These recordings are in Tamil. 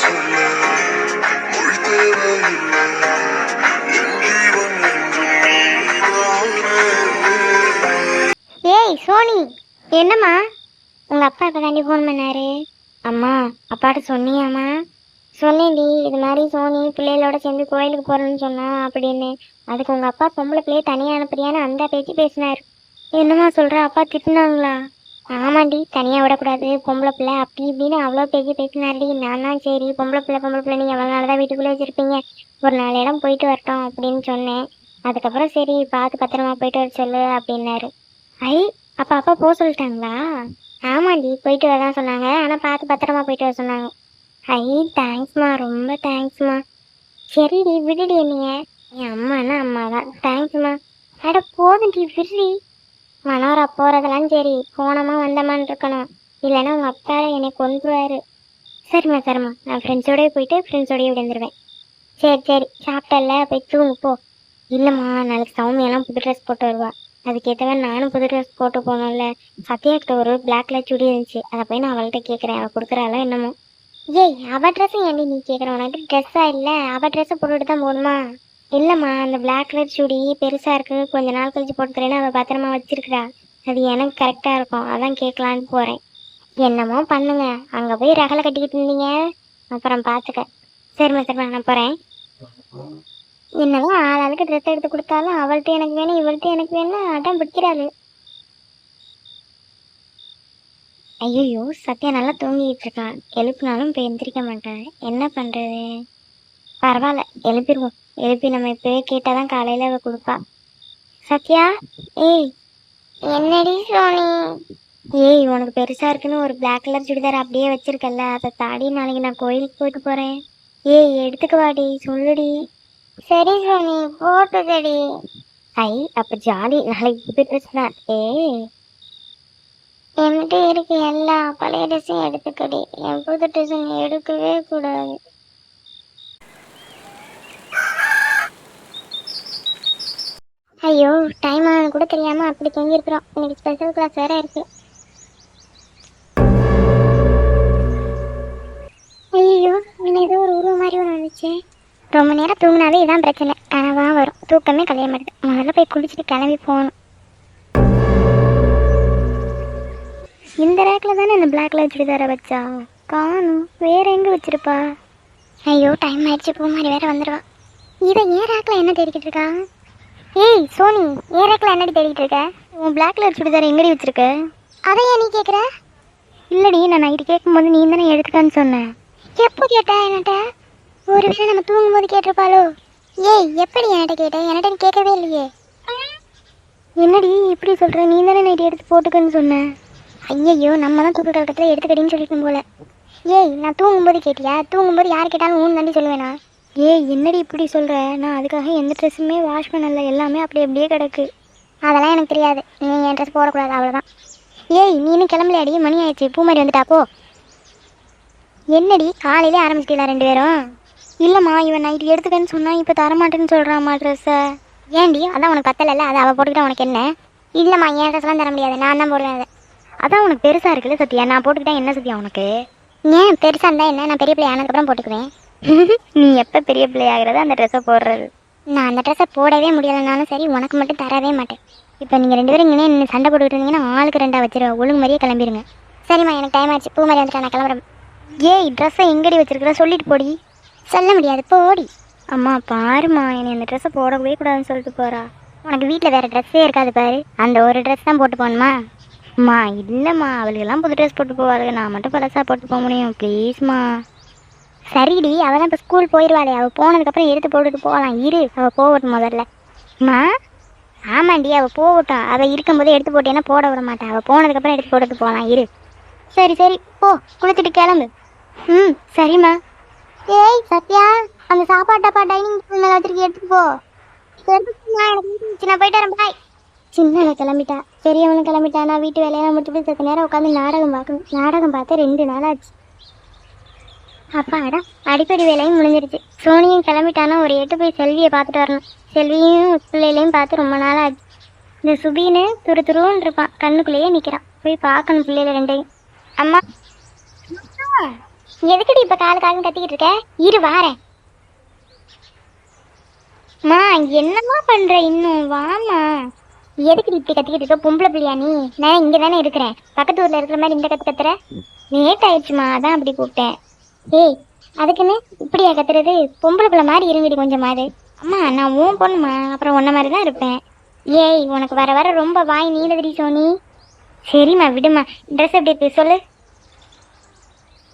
சொல்ல மொழி தேவையில்லை என் ஜீவன் என்றும் ஏய் சோனி. என்னம்மா? உங்கள் அப்பா இப்போ தாண்டி ஃபோன் பண்ணாரு. அம்மா அப்பாட்ட சொன்னியாம்மா? சொன்னேன்டி இது மாதிரி சோனி பிள்ளைகளோட சேர்ந்து கோயிலுக்கு போகிறேன்னு சொன்னா அப்படின்னு. அதுக்கு உங்கள் அப்பா பொம்பளை பிள்ளைய தனியாக அனுப்புறியான்னு அந்த பேச்சு பேசினார். என்னம்மா சொல்கிற அப்பா திட்டினாங்களா? ஆமாண்டி தனியாக விடக்கூடாது. பொம்பளை பிள்ளை அப்படி இப்படின்னு அவ்வளோ பேச்சு பேசினாடி நான் தான் சரி பொம்பளை பிள்ளை பொம்பளை பிள்ளை நீங்கள் எவ்வளோ நாள் தான் வீட்டுக்குள்ளே வச்சுருப்பீங்க? ஒரு நாலு இடம் போயிட்டு வரட்டும் அப்படின்னு சொன்னேன். அதுக்கப்புறம் சரி பார்த்து பத்திரமா போயிட்டு வர சொல்லு அப்படின்னாரு. ஐ அப்பா அப்பா போக சொல்லிட்டாங்களா? ஆமாண்டி போயிட்டு வரதான் சொன்னாங்க. ஆனால் பார்த்து பத்திரமா போயிட்டு வர சொன்னாங்க. ஐ தேங்க்ஸ்மா ரொம்ப தேங்க்ஸ்மா சரிடி விடுடி என்னைய. என் அம்மானா அம்மா தான் தேங்க்ஸ்மா அட போதும்டி விடுடி. மனோரா போகிறதெல்லாம் சரி போனமாக வந்தமான்னு இருக்கணும். இல்லைன்னா உங்கள் அப்பா என்னை கொண்டுருவாரு சரிம்மா சரிம்மா. நான் ஃப்ரெண்ட்ஸோடய போயிட்டு ஃப்ரெண்ட்ஸோடய விழுந்துருவேன் சரி சரி. சாப்பிட்டல போய் தூங்கு போ. இல்லைம்மா நாளைக்கு சௌமியெல்லாம் புது ட்ரெஸ் போட்டு வருவா. அதுக்கேற்றவன் நானும் புது ட்ரெஸ் போட்டு போகணும்ல சத்யாக்கிட்ட ஒரு பிளாக்ல சுடி இருந்துச்சு. அதை போய் நான் அவள்கிட்ட கேட்குறேன் அவள் கொடுக்குறாளோ என்னமோ. ஏய் அவள் ட்ரெஸ்ஸும் ஏன்டி நீ கேட்குற உனக்கு ட்ரெஸ்ஸாக இல்லை. அவள் ட்ரெஸ்ஸை போட்டுட்டு தான் போகணுமா? இல்லைம்மா அந்த பிளாக் கலர் சுடி பெருசாக இருக்குது கொஞ்ச நாள் கழிச்சு போட்டுக்கிறேன்னு அவள் பத்திரமா வச்சிருக்கிறா. அது எனக்கு கரெக்டாக இருக்கும். அதான் கேட்கலான்னு போகிறேன் என்னமோ பண்ணுங்க. அங்கே போய் ரகலை கட்டிக்கிட்டு இருந்தீங்க. அப்புறம் பார்த்துக்க சரிம்மா சரிம்மா நான் போகிறேன் என்னதான் ஆளாளுக்கு ட்ரெஸ் எடுத்து கொடுத்தாலும் அவள்கிட்ட எனக்கு வேணும் இவள்கிட்ட எனக்கு வேணும் அடம் பிடிக்கிறாரு ஐயோ சத்யா நல்லா தூங்கிட்டு இருக்கான். எழுப்புனாலும் இப்போ எந்திரிக்க மாட்டேன் என்ன பண்ணுறது பரவாயில்ல எழுப்பிடுவோம் எழுப்பி நம்ம இப்போவே கேட்டால் தான் காலையில் அவள் கொடுப்பா. சத்யா ஏய். என்னடி சோனி? ஏய் உனக்கு பெருசாக இருக்குன்னு ஒரு பிளாக் கலர் சுடிதார் அப்படியே வச்சிருக்கல்ல அதை தாடி நாளைக்கு நான் கோயிலுக்கு போயிட்டு போகிறேன் ஏய் எடுத்துக்க வாடி சொல்லுடி. சரி சோனி போட்டுதடி ஐ அப்ப ஜாலி நாளைக்கு புது ட்ரெஸ் தான். ஏய் என்கிட்ட இருக்க எல்லா பழைய ட்ரெஸ்ஸையும் எடுத்துக்கடி. என் புது ட்ரெஸ் நீ எடுக்கவே கூடாது. ஐயோ டைம் ஆனது கூட தெரியாம அப்படி தூங்கியிருக்கிறோம். இன்னைக்கு ஸ்பெஷல் கிளாஸ் வேற இருக்கு. ஐயோ இன்னும் ஏதோ ஒரு உருவம் மாதிரி ஒன்று வந்துச்சு. ரொம்ப நேரம் தூங்கினாவே இதான் பிரச்சனை. கனவா வரும். தூக்கமே கலைய மாட்டேது. முதல்ல போய் குளிச்சுட்டு கிளம்பி போகணும். இந்த ரேக்கில் தானே இந்த பிளாக் கலர் சுடிதாரை வச்சா? காணும். வேற எங்கே வச்சிருப்பா? ஐயோ டைம் ஆயிடுச்சு. பூ மாதிரி வேற வந்துடுவா இதை ஏன் ரேக்கில் என்ன தேடிக்கிட்டு இருக்கா? ஏய் சோனி ஏன் ரேக்கில் என்னடி தேடிக்கிட்டு இருக்க? உன் பிளாக் கலர் சுடிதார் எங்கடி வச்சிருக்க? அதை ஏன் நீ கேட்குற இல்லடி நான் நைட்டு கேட்கும்போது நீ தானே எடுத்துக்கன்னு சொன்னேன். எப்போ கேட்டா என்னட்ட? ஒருவேளை நம்ம தூங்கும்போது கேட்டிருப்பாளோ? ஏய் எப்படி என்கிட்ட கேட்ட? என்கிட்ட கேட்கவே இல்லையே. என்னடி இப்படி சொல்ற? நீ தானே நைட்டு எடுத்து போட்டுக்கன்னு சொன்ன ஐயையோ நம்ம தான் தூக்குற இடத்துல எடுத்துக்கடின்னு சொல்லிட்டு போல. ஏய் நான் தூங்கும்போது கேட்டியா? தூங்கும்போது யார் கேட்டாலும் ஊன் தாண்டி சொல்லுவேனா? ஏய் என்னடி இப்படி சொல்கிற நான் அதுக்காக எந்த ட்ரெஸ்ஸுமே வாஷ் பண்ணல. எல்லாமே அப்படி அப்படியே கிடக்கு. அதெல்லாம் எனக்கு தெரியாது. நீ என் ட்ரெஸ் போடக்கூடாது. அவ்வளோதான் ஏய் இன்னும் கிளம்பலையாடி? மணி ஆயிடுச்சு. பூமாரி வந்துட்டாப்போ என்னடி? காலையிலே ஆரம்பிச்சிட்டீங்களா ரெண்டு பேரும்? இல்லைம்மா இவன் நைட்டு எடுத்துக்கன்னு சொன்னால் இப்போ தரமாட்டேன்னு சொல்கிறாம்மா ட்ரெஸ்ஸை ஏன்டி? அதான் உனக்கு பத்தலைல்ல? அதை அவள் போட்டுக்கிட்டா உனக்கு என்ன? இல்லைம்மா என் ட்ரெஸ்லாம் தர முடியாது. நான் தான் போடுவேன் அதை. அதான் உனக்கு பெருசாக இருக்குல்ல சத்தியா நான் போட்டுக்கிட்டா என்ன சத்தியா உனக்கு? ஏன்? பெருசாக இருந்தால் என்ன? நான் பெரிய பிள்ளை ஆனதுக்கப்புறம் போட்டுக்குவேன். நீ எப்போ பெரிய பிள்ளை ஆகிறதோ அந்த ட்ரெஸ்ஸை போடுறது. நான் அந்த ட்ரெஸ்ஸை போடவே முடியலைனாலும் சரி உனக்கு மட்டும் தரவே மாட்டேன். இப்போ நீங்கள் ரெண்டு பேரும் இங்கே நின்று சண்டை போட்டுக்கிட்டு இருந்தீங்கன்னா ஆளுக்கு ரெண்டாக வச்சிருவேன் ஒழுங்கு மாதிரியே கிளம்பிடுங்க சரிம்மா எனக்கு டைம் ஆச்சு. பூ மாதிரி வந்துட்டேன் நான் கிளம்புறேன். ஏய் ட்ரெஸ்ஸை எங்கடி வச்சிருக்கிற? சொல்லிட்டு போடி. சொல்ல முடியாது போடி. அம்மா பாருமா என்னை அந்த ட்ரெஸ்ஸை போடவே கூடாதுன்னு சொல்லிட்டு போறா. உனக்கு வீட்டில் வேற ட்ரெஸ்ஸே இருக்காது பாரு. அந்த ஒரு ட்ரெஸ் தான் போட்டு போகணுமா? அம்மா இல்லைம்மா அவளுக்கெல்லாம் புது ட்ரெஸ் போட்டு போவாளுங்க நான் மட்டும் பழசாக போட்டு போக முடியும். ப்ளீஸ்மா சரிடி அவள் தான் இப்போ ஸ்கூல் போயிடுவாளே அவள் போனதுக்கப்புறம் எடுத்து போட்டுட்டு போகலாம் இரு அவள் போகட்டும் முதல்ல. அம்மா ஆமாண்டி அவள் போகட்டும். அவள் இருக்கும்போது எடுத்து போட்டேன்னா போட விட மாட்டான் அவள் போனதுக்கப்புறம் எடுத்து போட்டுட்டு போகலாம் இரு. சரி சரி. போ குளிச்சுட்டு கிளம்பு. ம் சரிம்மா. ஏய் சத்யா அந்த சாப்பாடு டப்பா டைனிங் டேபிள் மேலே வச்சிருக்க எடுத்து போ. சின்ன போயிட்டு பாய் சின்ன கிளம்பிட்டா. பெரியவனும் கிளம்பிட்டா நான் வீட்டு வேலையெல்லாம் முடிச்சுட்டு செத்த நேரம் உட்காந்து நாடகம் பார்க்கணும். நாடகம் பார்த்து ரெண்டு நாள் ஆச்சு. அப்பாடா அடிப்படை வேலையும் முடிஞ்சிருச்சு. சோனியும் கிளம்பிட்டானா ஒரு எட்டு போய் செல்வியை பார்த்துட்டு வரணும். செல்வியும் பிள்ளைகளையும் பார்த்து ரொம்ப நாள் ஆச்சு இந்த சுபின்னு துரு துருன்னு இருப்பான். கண்ணுக்குள்ளேயே நிற்கிறான் போய் பார்க்கணும் பிள்ளைல ரெண்டையும். அம்மா எதுக்குடி இப்போ காலு காலம் கத்திக்கிட்டு இருக்க? இரு வாரேன். மா என்னம்மா பண்ற இன்னும்? வாமா எதுக்குடி இப்படி கத்திக்கிட்டு இருக்க? பொம்பளை பிள்ளையா நீ? நான் இங்க தானே இருக்கிறேன். பக்கத்து ஊர்ல இருக்கிற மாதிரி இந்த கத்து கத்துற? லேட் ஆயிடுச்சுமா அதான் அப்படி கூப்பிட்டேன். ஏய் அதுக்குன்னு இப்படியா கத்துறது? பொம்பளை பிள்ளை மாதிரி இருங்கடி கொஞ்சமாவது. அம்மா நான் உன் பொண்ணுமா அப்புறம் உன்ன மாதிரி தான் இருப்பேன். ஏய் உனக்கு வர வர ரொம்ப வாய் நீலதிரி சோனி. சரிம்மா விடுமா ட்ரெஸ் எப்படி இருக்கு சொல்லு.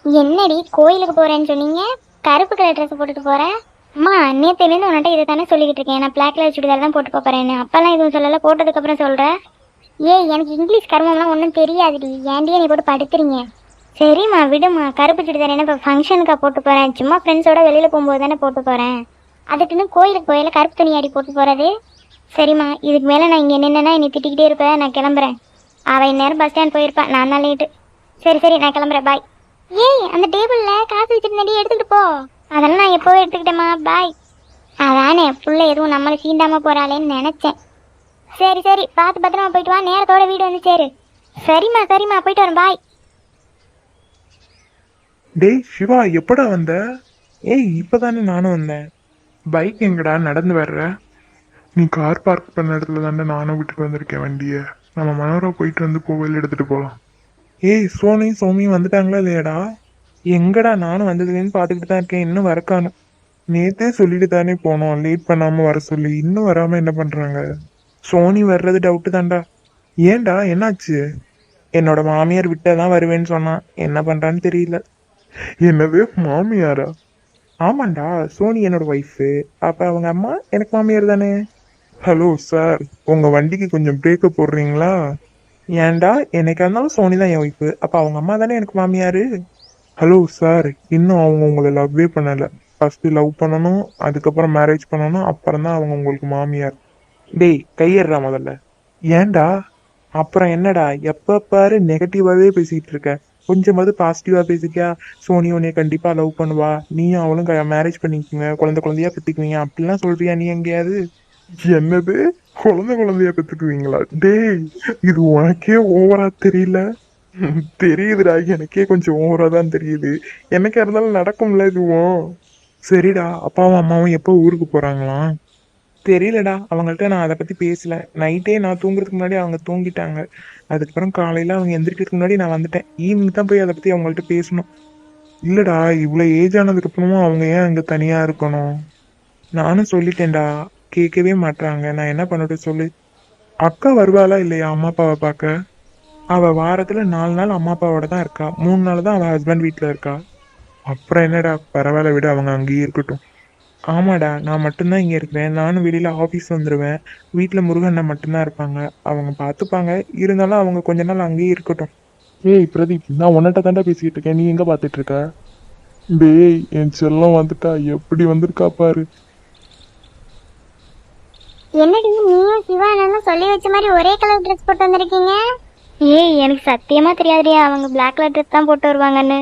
என்னடி கோயிலுக்கு போகிறேன்னு சொன்னீங்க? கருப்பு கலர் ட்ரெஸ் போட்டுட்டு போகிறேன் அம்மா நேற்றுலேருந்து உன்கிட்ட இதை தானே சொல்லிக்கிட்டு இருக்கேன். நான் பிளாக் கலர் சுடிதார் தான் போட்டு போகிறேன்னு அப்போல்லாம் எதுவும் சொல்லலை போட்டதுக்கப்புறம் சொல்கிறேன் ஏய் எனக்கு இங்கிலீஷ் கர்மம்லாம் ஒன்றும் தெரியாதுடி. ஏன்டியே நீ போட்டு படுத்துறீங்க? சரிம்மா விடுமா கருப்பு சுடிதார் என்ன இப்போ ஃபங்க்ஷனுக்கா போட்டு போகிறேன் சும்மா ஃப்ரெண்ட்ஸோட வெளியில் போகும்போது தானே போட்டு போகிறேன் அதுக்குன்னு கோயிலுக்கு போயில கருப்பு துணி அடி போட்டு போகிறது சரிம்மா இதுக்கு மேலே நான் இங்கே நின்றுனா என்னை திட்டிக்கிட்டே இருப்பேன் நான் கிளம்புறேன். அவள் இந்நேரம் பஸ் ஸ்டாண்ட் போயிருப்பேன் நான் தான் லேட்டு சரி சரி நான் கிளம்புறேன். பாய் ஏய் அந்த டேபிளில் காசு வச்சுருந்தடி எடுத்துக்கிட்டு போ. அதெல்லாம் நான் எப்போவே எடுத்துக்கிட்டேம்மா. பாய் அதானே புள்ள எதுவும் நம்மளை சீண்டாமல் போகிறாளேன்னு நினச்சேன். சரி சரி பார்த்து பத்திரமா போயிட்டு வா. நேரத்தோட வீடு வந்து சேரு. சரிம்மா சரிம்மா போயிட்டு வரேன். பாய் டேய் சிவா எப்படா வந்த? ஏய் இப்போதானே நானும் வந்தேன். பைக் எங்கடா நடந்து வர்ற? நீ கார் பார்க் பண்ண இடத்துல தானே நானும் விட்டுட்டு வந்திருக்கேன் வண்டியை. நம்ம மனோரா போயிட்டு வந்து கோவில் எடுத்துகிட்டு போகலாம் ஏய் சோனியும் சோமியும் வந்துட்டாங்களா இல்லையாடா? எங்கடா நானும் வந்ததுலேருந்து பார்த்துக்கிட்டு தான் இருக்கேன். இன்னும் வரக்கானு. நேத்தே சொல்லிட்டு தானே போனோம். லேட் பண்ணாமல் வர சொல்லி. இன்னும் வராமல் என்ன பண்ணுறாங்க சோனி வர்றது டவுட்டு தான்டா. ஏன்டா? என்னாச்சு? என்னோட மாமியார் விட்டதான் வருவேன்னு சொன்னான். என்ன பண்ணுறான்னு தெரியல. என்னது? மாமியாரா? ஆமாண்டா சோனி என்னோட ஒய்ஃபு அப்போ அவங்க அம்மா எனக்கு மாமியார் தானே? ஹலோ சார் உங்கள் வண்டிக்கு கொஞ்சம் பிரேக்கு போடுறீங்களா? ஏன்டா என்னைக்கா இருந்தாலும் சோனி தான் என் ஒய்ஃபு அப்போ அவங்க அம்மா தானே எனக்கு மாமியார்? ஹலோ சார் இன்னும் அவங்க உங்களை லவ்வே பண்ணலை. ஃபஸ்ட்டு லவ் பண்ணணும் அதுக்கப்புறம் மேரேஜ் பண்ணணும் அப்புறம் தான் அவங்க உங்களுக்கு மாமியார். டேய் கையேறா முதல்ல. ஏன்டா? அப்புறம் என்னடா? எப்போ பாரு நெகட்டிவாகவே பேசிக்கிட்டு இருக்க. கொஞ்சமாவது பாசிட்டிவாக பேசிக்கா சோனி உன்னை கண்டிப்பாக லவ் பண்ணுவா. நீயும் அவளும் மேரேஜ் பண்ணிக்குங்க. குழந்தை குழந்தையா பெற்றுக்குவீங்க அப்படிலாம் சொல்றியா நீ எங்கேயாவது? என்னது? குழந்தை குழந்தையா பெற்றுக்குவீங்களா டேய் இது உனக்கே ஓவரா தெரியல. தெரியுதுடா எனக்கே கொஞ்சம் ஓவரா தான் தெரியுது. என்னக்கா இருந்தாலும் நடக்கும்ல இதுவும். சரிடா அப்பாவும் அம்மாவும் எப்போ ஊருக்கு போறாங்களாம்? தெரியலடா. அவங்கள்ட்ட நான் அதை பத்தி பேசல. நைட்டே நான் தூங்குறதுக்கு முன்னாடி அவங்க தூங்கிட்டாங்க. அதுக்கப்புறம் காலையில அவங்க எந்திரிக்கிறதுக்கு முன்னாடி நான் வந்துட்டேன். ஈவினிங் தான் போய் அதை பத்தி அவங்கள்ட்ட பேசணும். இல்லடா இவ்வளோ ஏஜ் ஆனதுக்கு அப்புறமும் அவங்க ஏன் அங்க தனியா இருக்கணும்? நானும் சொல்லிட்டேன்டா. கேட்கவே மாட்றாங்க. நான் என்ன பண்ணட்டும் சொல்லு. அக்கா வருவாளா இல்லையா அம்மா அப்பாவை பார்க்க? அவ வாரத்துல நாலு நாள் அம்மா அப்பாவோட தான் இருக்கா. மூணு நாள் தான் அவ ஹஸ்பண்ட் வீட்டில் இருக்கா? அப்புறம் என்னடா? பரவாயில்ல விட அவங்க அங்கேயே இருக்கட்டும். ஆமாடா நான் மட்டும்தான் இங்கே இருக்கிறேன். நானும் வெளியில் ஆஃபீஸ் வந்துடுவேன் வீட்டில் முருகண்ணா மட்டும்தான் இருப்பாங்க. அவங்க பார்த்துப்பாங்க இருந்தாலும் அவங்க கொஞ்ச நாள் அங்கேயே இருக்கட்டும். ஏய் பிரதீப் நான் உன்கிட்ட தாண்டா பேசிக்கிட்டு இருக்கேன். நீ எங்கே பார்த்துட்டு இருக்க? டேய் என் செல்லம் வந்துட்டா. எப்படி வந்திருக்கா பாரு. என்னடி நீயும் சிவானனும் சொல்லி வச்ச மாதிரி ஒரே கலர் ட்ரெஸ் போட்டு வந்திருக்கீங்க? ஏய் எனக்கு சத்தியமா தெரியாதுடி. அவங்க பிளாக் கலர் ட்ரெஸ் தான் போட்டு வருவாங்கன்னு.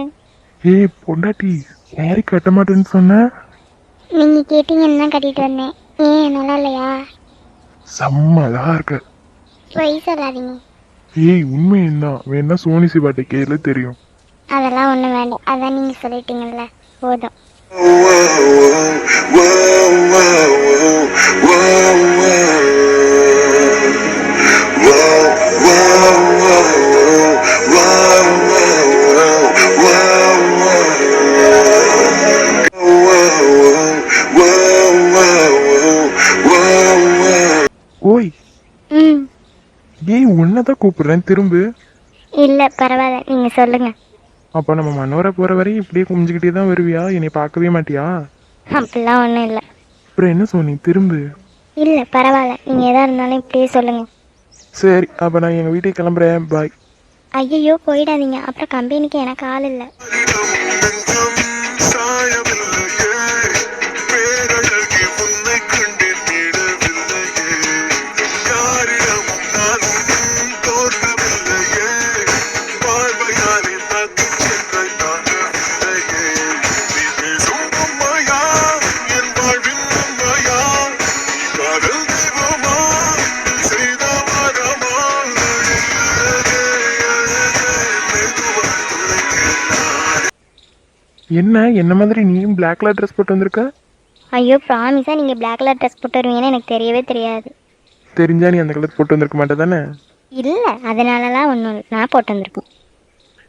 ஏய் பொண்டாட்டி சாரி கட்ட மாட்டேன்னு சொன்ன. நீங்க கேட்டீங்கன்னு தான் கட்டிட்டு வந்தேன். ஏன்? நல்லா இல்லையா? செம்மதா இருக்க. பொய் சொல்லாதீங்க ஏய் உண்மை என்ன வேணா சோனி சிவாட்டை கேளு தெரியும். அதெல்லாம் ஒன்றும் வேண்டாம். அதான் நீங்க சொல்லிட்டீங்கல்ல. போதும். ஓய் கூப்பிடுறேன். திரும்ப. இல்லை பரவாயில்ல. நீங்க சொல்லுங்க. அப்ப நம்ம மனோரா போற வரையும் இப்படியே குமிஞ்சுக்கிட்டே தான் வருவியா? என்னை பார்க்கவே மாட்டியா? அப்படிலாம் ஒன்றும் இல்லை. அப்புறம் என்ன சோனி? திரும்ப. இல்லை பரவாயில்ல. நீங்கள் எதாக இருந்தாலும் இப்படியே சொல்லுங்க. சரி அப்ப நான் எங்க வீட்டுக்கு கிளம்புறேன். பாய் ஐயோ போயிடாதீங்க. அப்புறம் கம்பெனிக்கு எனக்கு ஆள் இல்லை. என்ன? என்ன மாதிரி நீயும் பிளாக் கலர் ட்ரெஸ் போட்டு வந்திருக்க? ஐயோ ப்ராமிஸாக நீங்கள் பிளாக் கலர் ட்ரெஸ் போட்டு வருவீங்கன்னு எனக்கு தெரியவே தெரியாது. தெரிஞ்சா நீ அந்த கலர் போட்டு வந்திருக்க மாட்டே தானே இல்லை அதனாலலாம் ஒன்றும் நான் போட்டு வந்திருக்கேன்.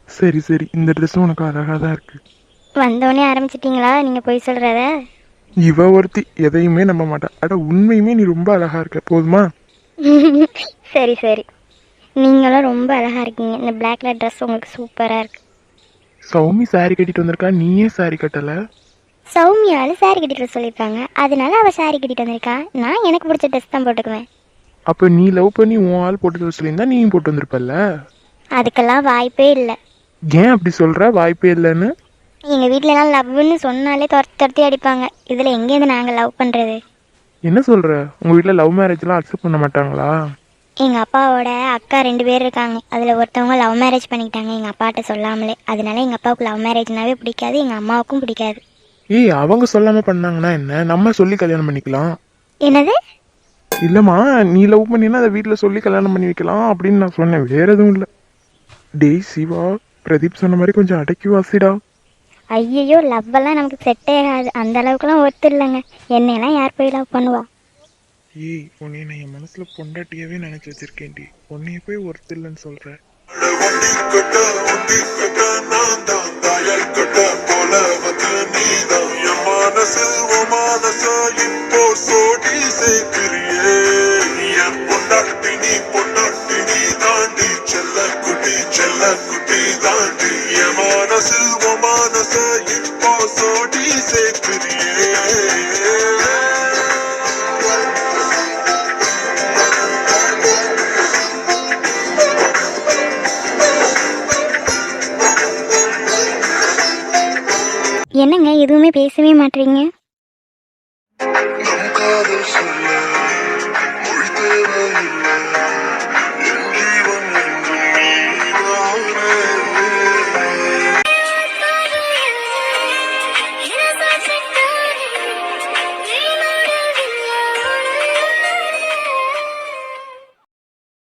சரி சரி. இந்த ட்ரெஸ்ஸும் உனக்கு அழகாக தான் இருக்கு. வந்தோடனே ஆரம்பிச்சிட்டிங்களா? நீங்கள் போய் சொல்கிறத இவ ஒருத்தி எதையுமே நம்ப மாட்டா. அட உண்மையுமே நீ ரொம்ப அழகா இருக்க. போதுமா? சரி சரி. நீங்களும் ரொம்ப அழகாக இருக்கீங்க. இந்த பிளாக் கலர் ட்ரெஸ் உங்களுக்கு சூப்பராக இருக்கு. சௌமி saree கட்டிட்டு வந்திருக்கா நீயே saree கட்டல? சௌமியாவில் சாரி கட்டிட்டு வர சொல்லியிருக்காங்க. அதனால அவள் சாரி கட்டிட்டு வந்திருக்கா. நான் எனக்கு பிடிச்ச ட்ரெஸ் தான் போட்டுக்குவேன். அப்ப நீ லவ் பண்ணி உன் ஆள் போட்டு வர சொல்லியிருந்தா நீயும் போட்டு வந்திருப்பல்ல? அதுக்கெல்லாம் வாய்ப்பே இல்லை. ஏன் அப்படி சொல்ற? வாய்ப்பே இல்லைன்னு? எங்கள் வீட்டிலலாம் லவ்னு சொன்னாலே துரத்தி துரத்தி அடிப்பாங்க. இதில் எங்கேருந்து நாங்கள் லவ் பண்ணுறது என்ன சொல்ற? உங்க வீட்ல லவ் மேரேஜ்லாம் அக்செப்ட் பண்ண மாட்டாங்களா? எங்கள் அப்பாவோட அக்கா ரெண்டு பேர் இருக்காங்க. அதில் ஒருத்தவங்க லவ் மேரேஜ் பண்ணிக்கிட்டாங்க. எங்கள் அப்பாட்ட சொல்லாமலே. அதனால எங்கள் அப்பாவுக்கு லவ் மேரேஜ்னாவே பிடிக்காது எங்கள் அம்மாவுக்கும் பிடிக்காது. ஏய் அவங்க சொல்லாம பண்ணாங்கன்னா என்ன? நம்ம சொல்லி கல்யாணம் பண்ணிக்கலாம். என்னது? இல்லம்மா நீ லவ் பண்ணினா அதை வீட்ல சொல்லி கல்யாணம் பண்ணி வைக்கலாம் அப்படின்னு நான் சொன்னேன். வேற எதுவும் இல்லை. டேய் சிவா பிரதீப் சொன்ன மாதிரி கொஞ்சம் அடக்கி வாசிடா. ஐயையோ லவ்வெல்லாம் நமக்கு செட்டே ஆகாது. அந்த அளவுக்குலாம் ஒருத்தர் இல்லைங்க. என்னையெல்லாம் யார் போய் லவ் பண்ணுவா? ஏய் உன்னை நான் என் மனசுல பொண்டாட்டியாவே நினைச்சு வச்சிருக்கேன்டி. உன்னைய போய் ஒருத்தர் இல்லைன்னு சொல்ற போல வந்து நீதான். இப்போ சோடி சேர்க்கிறியே. என் பொண்டாட்டி நீ என்னங்க எதுவுமே பேசவே மாட்டீங்க